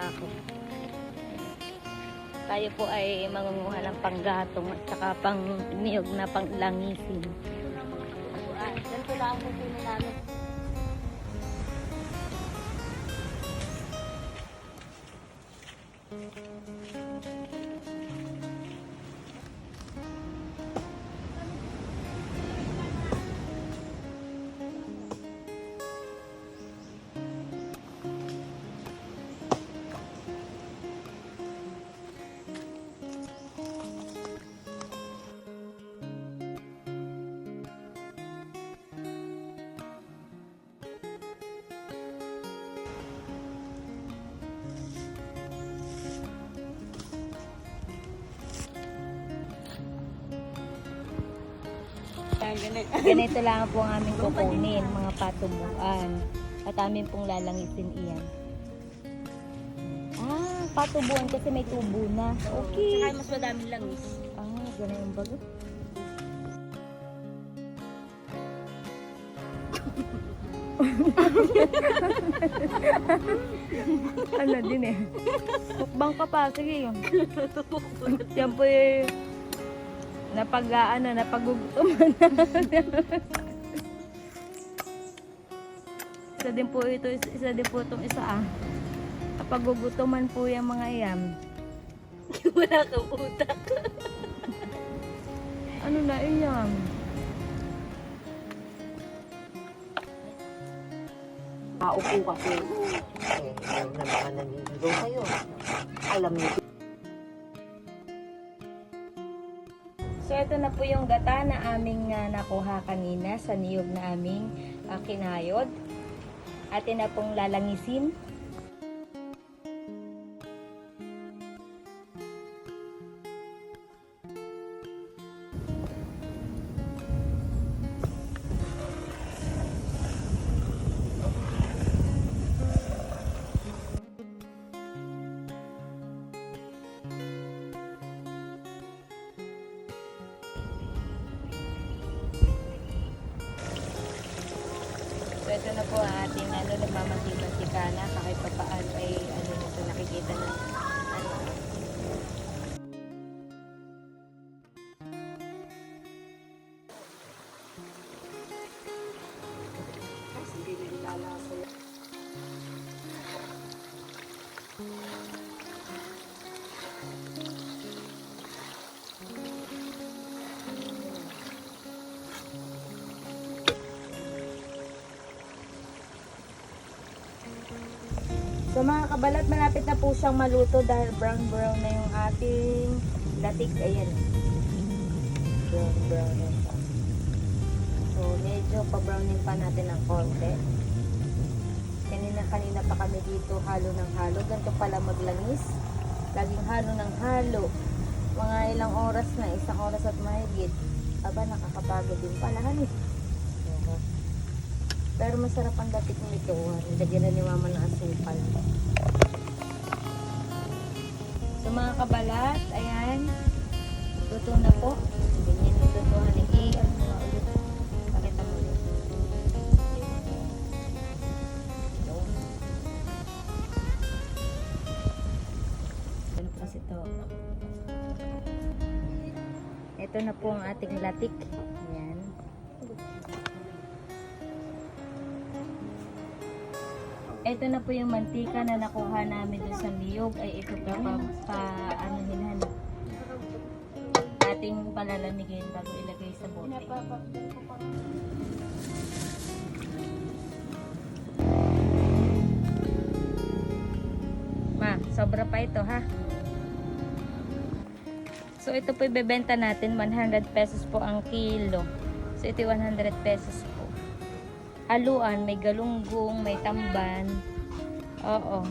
sako. Tayo po ay mangunguha ng panggatong at saka pang niyog na panglangisin. Ganito lang ang kukunin namin. Ganito lang po ang aming kukunin, mga patubuan. At amin pong lalangisin iyan. Ah, patubuan kasi may tubo na. Okay. Saka mas madaming langis. Ah, ganun yung bago. ano din eh. Mukbang ka pa, sige yun. Yan po eh. Napag, ano, napagugutuman na. isa din po ito, isa, din po itong isa ah. Napagugutuman po yung mga yan. Wala kang utak. Ano na iyan? Maupo kasi. Eh, na naman naniligaw sa'yo. Alam niyo, So ito na po yung gata na aming ah, nakuha kanina sa niyog na aming ah, kinayod. Atin na pong lalangisin. Ito na po ang ating ano, nagmamatik-matika na kahit pa paano ay ano nito nakikita na So mga kabalat, malapit na po siyang maluto dahil brown brown na yung ating latik. Ayan. Brown brown na siya. So medyo pa-brownin pa natin ng konti. Kanina kanina pa kami dito halo ng halo. Ganito pala maglangis. Laging halo ng halo. Mga ilang oras na, isang oras at mahigit. Aba, nakakapagod din pala. Hani. Pero masarap ang datik nito. Nilagyan na ni mama ng asukal. So mga kabalat, ayan. Luto na po. Ganyan yung lutuhan ni I. Ano ulit? Pakita mo ulit. Yun. Ano kasi to? Ito na po ang ating latik. Ito na po yung mantika na nakuha namin dun sa niyog. Ay ito pa pa, pa ano hinhan. Ating palalamigin bago ilagay sa bote. Ma, sobra pa ito ha. So ito po ibebenta natin 100 pesos po ang kilo. So ito yung 100 pesos po. Haluan, may galunggong, may tamban. Oo.